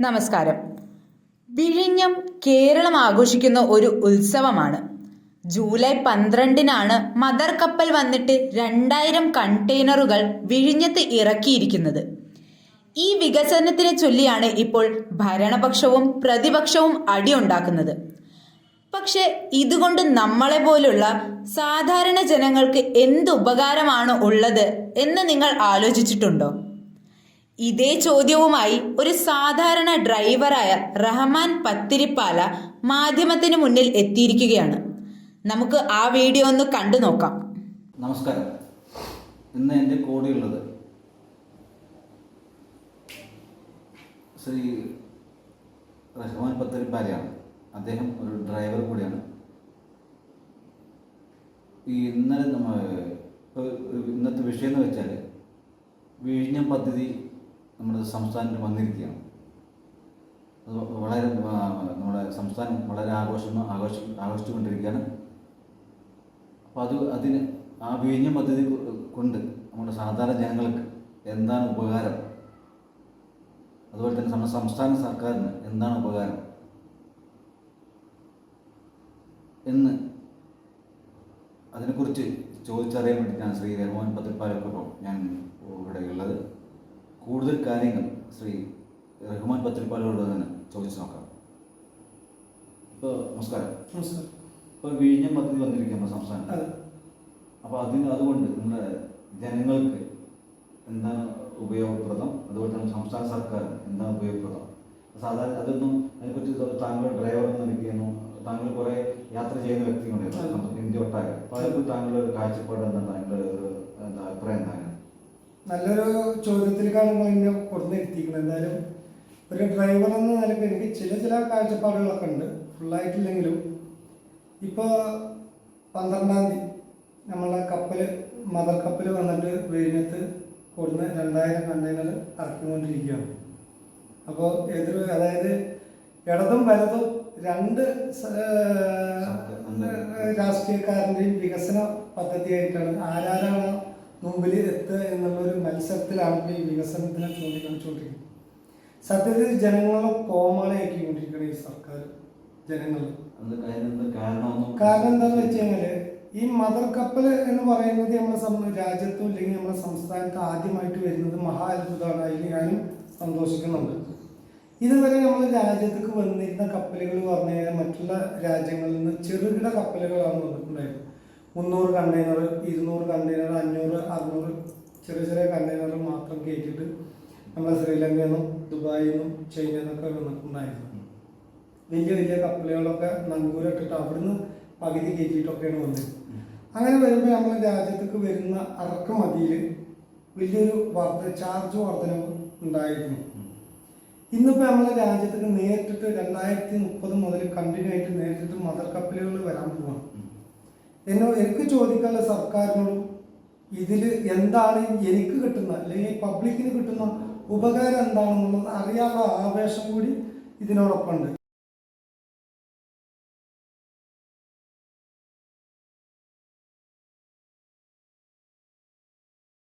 നമസ്കാരം. വിഴിഞ്ഞം കേരളം ആഘോഷിക്കുന്ന ഒരു ഉത്സവമാണ്. ജൂലൈ പന്ത്രണ്ടിനാണ് മദർ കപ്പൽ വന്നിട്ട് രണ്ടായിരം കണ്ടെയ്നറുകൾ വിഴിഞ്ഞത്ത് ഇറക്കിയിരിക്കുന്നത്. ഈ വികസനത്തിനെ ചൊല്ലിയാണ് ഇപ്പോൾ ഭരണപക്ഷവും പ്രതിപക്ഷവും അടിയുണ്ടാക്കുന്നത്. പക്ഷെ ഇതുകൊണ്ട് നമ്മളെ പോലുള്ള സാധാരണ ജനങ്ങൾക്ക് എന്ത് ഉപകാരമാണ് ഉള്ളത് എന്ന് നിങ്ങൾ ആലോചിച്ചിട്ടുണ്ടോ? ഇതേ ചോദ്യവുമായി ഒരു സാധാരണ ഡ്രൈവറായ റഹ്മാൻ പത്തിരിപ്പാല മാധ്യമത്തിന് മുന്നിൽ എത്തിയിരിക്കുകയാണ്. നമുക്ക് ആ വീഡിയോ ഒന്ന് കണ്ടു നോക്കാം. നമസ്കാരം. ഇന്ന് എന്റെ കൂടെയുള്ളത് ശ്രീ റഹ്മാൻ പത്തിരിപ്പാലയാണ്. അദ്ദേഹം ഒരു ഡ്രൈവർ കൂടിയാണ്. ഈ ഇന്നലെ ഇന്നത്തെ വിഷയം എന്ന് വെച്ചാൽ വിഴിഞ്ഞം പദ്ധതി നമ്മുടെ സംസ്ഥാനത്ത് വന്നിരിക്കുകയാണ്. അത് വളരെ നമ്മുടെ സംസ്ഥാനം വളരെ ആഘോഷം ആഘോഷി ആഘോഷിച്ചുകൊണ്ടിരിക്കുകയാണ്. അപ്പോൾ അത് അതിന് ആ വിഴിഞ്ഞ പദ്ധതി കൊണ്ട് നമ്മുടെ സാധാരണ ജനങ്ങൾക്ക് എന്താണ് ഉപകാരം? അതുപോലെ തന്നെ നമ്മുടെ സംസ്ഥാന സർക്കാരിന് എന്താണ് ഉപകാരം? എന്ന് അതിനെക്കുറിച്ച് ചോദിച്ചറിയാൻ വേണ്ടിയിട്ടാണ് ശ്രീ രഘുമാൻ പത്രിപ്പാലക്കൊപ്പം ഞാൻ ഇവിടെ ഉള്ളത്. കൂടുതൽ കാര്യങ്ങൾ ശ്രീ റഹ്മാൻ പത്രിപ്പാലോട് തന്നെ ചോദിച്ചു നോക്കാം. ഇപ്പോൾ നമസ്കാരം. നമസ്കാരം. ഇപ്പോൾ വിഴിഞ്ഞം പദ്ധതി വന്നിരിക്കുന്ന സംസ്ഥാനം. അപ്പോൾ അതിന് അതുകൊണ്ട് നമ്മുടെ ജനങ്ങൾക്ക് എന്താണ് ഉപയോഗപ്രദം? അതുപോലെ തന്നെ സംസ്ഥാന സർക്കാർ എന്താണ് ഉപയോഗപ്രദം? സാധാരണ അതൊന്നും അതിനെക്കുറിച്ച് താങ്കൾ ഡ്രൈവർ എന്ന് നിൽക്കുന്നു താങ്കൾ കുറേ യാത്ര ചെയ്യുന്ന വ്യക്തികളുണ്ട്. ഇന്ത്യ ഒട്ടാകെ. അപ്പോൾ അതിനെക്കുറിച്ച് താങ്കളുടെ ഒരു കാഴ്ചപ്പാട് എന്താണ്? താങ്കളുടെ ഒരു എന്താ അഭിപ്രായം എന്താണ്? നല്ലൊരു ചോദ്യത്തിലേക്കാണ് എന്നെ കൊടുത്ത് എത്തിക്കുന്നത് എന്തായാലും ഒരു ഡ്രൈവർ എന്ന നിലയ്ക്ക് എനിക്ക് ചില ചില കാഴ്ചപ്പാടുകളൊക്കെ ഉണ്ട്. ഫുള്ളായിട്ടില്ലെങ്കിലും ഇപ്പോൾ പന്ത്രണ്ടാം തീയതി നമ്മളെ കപ്പൽ മദർ കപ്പൽ വന്നിട്ട് വിഴിഞ്ഞത്ത് കൊടുന്ന് രണ്ടായിരം കണ്ടെയ്നർ ഇറക്കിക്കൊണ്ടിരിക്കുകയാണ്. അപ്പോൾ എതിർ അതായത് ഇടതും വലതും രണ്ട് രാഷ്ട്രീയക്കാരന്റെയും വികസന പദ്ധതിയായിട്ടാണ്. ആരാരാണ് മുമ്പിൽ എത്തുക എന്നുള്ളൊരു മത്സരത്തിലാണ് ഇപ്പോൾ ഈ വികസനത്തിനെ ചൂണ്ടിക്കാണിച്ചുകൊണ്ടിരിക്കുന്നത്. സത്യത്തിൽ ജനങ്ങളെ കോമാളിയാക്കിക്കൊണ്ടിരിക്കുകയാണ് ഈ സർക്കാർ ജനങ്ങൾ. കാരണം എന്താണെന്ന് വെച്ച് കഴിഞ്ഞാൽ ഈ മദർ കപ്പൽ എന്ന് പറയുന്നത് നമ്മുടെ രാജ്യത്തും ഇല്ലെങ്കിൽ നമ്മുടെ സംസ്ഥാനത്ത് ആദ്യമായിട്ട് വരുന്നത് മഹാ അത്ഭുതമാണ്. അതിൽ ഞാനും സന്തോഷിക്കുന്നുണ്ട്. ഇതുവരെ നമ്മൾ രാജ്യത്തേക്ക് വന്നിരുന്ന കപ്പലുകൾ പറഞ്ഞു കഴിഞ്ഞാൽ മറ്റുള്ള രാജ്യങ്ങളിൽ നിന്ന് ചെറുകിട കപ്പലുകളാണ് വന്നിട്ടുണ്ടായിരുന്നത്. മുന്നൂറ് കണ്ടെയ്നർ ഇരുന്നൂറ് കണ്ടെയ്നർ അഞ്ഞൂറ് അറുന്നൂറ് ചെറിയ ചെറിയ കണ്ടെയ്നർ മാത്രം കയറ്റിയിട്ട് നമ്മൾ ശ്രീലങ്കയിൽ നിന്നും ദുബായിൽ നിന്നും ചൈനയിൽ നിന്നൊക്കെ വന്നിട്ടുണ്ടായിരുന്നു. വലിയ വലിയ കപ്പലുകളൊക്കെ നങ്കൂരിട്ടിട്ട് അവിടുന്ന് പകുതി കയറ്റിയിട്ടൊക്കെയാണ് വന്നത്. അങ്ങനെ വരുമ്പോൾ നമ്മൾ രാജ്യത്തേക്ക് വരുന്ന അറക്കുമതിയിൽ വലിയൊരു വർധ ചാർജ് വർധനവ് ഉണ്ടായിരുന്നു. ഇന്നിപ്പോൾ നമ്മൾ രാജ്യത്തേക്ക് നേരിട്ടിട്ട് രണ്ടായിരത്തി മുപ്പത് മുതൽ കണ്ടിന്യൂ ആയിട്ട് നേരിട്ടിട്ട് മദർ കപ്പലുകൾ വരാൻ പോവാണ്. എന്നോ എനിക്ക് ചോദിക്കാനുള്ള സർക്കാരിനോട് ഇതിൽ എന്താണ് എനിക്ക് കിട്ടുന്ന അല്ലെങ്കിൽ പബ്ലിക്കിന് കിട്ടുന്ന ഉപകാരം എന്താണെന്നുള്ളത് അറിയാനുള്ള ആവേശം കൂടി ഇതിനോടൊപ്പം ഉണ്ട്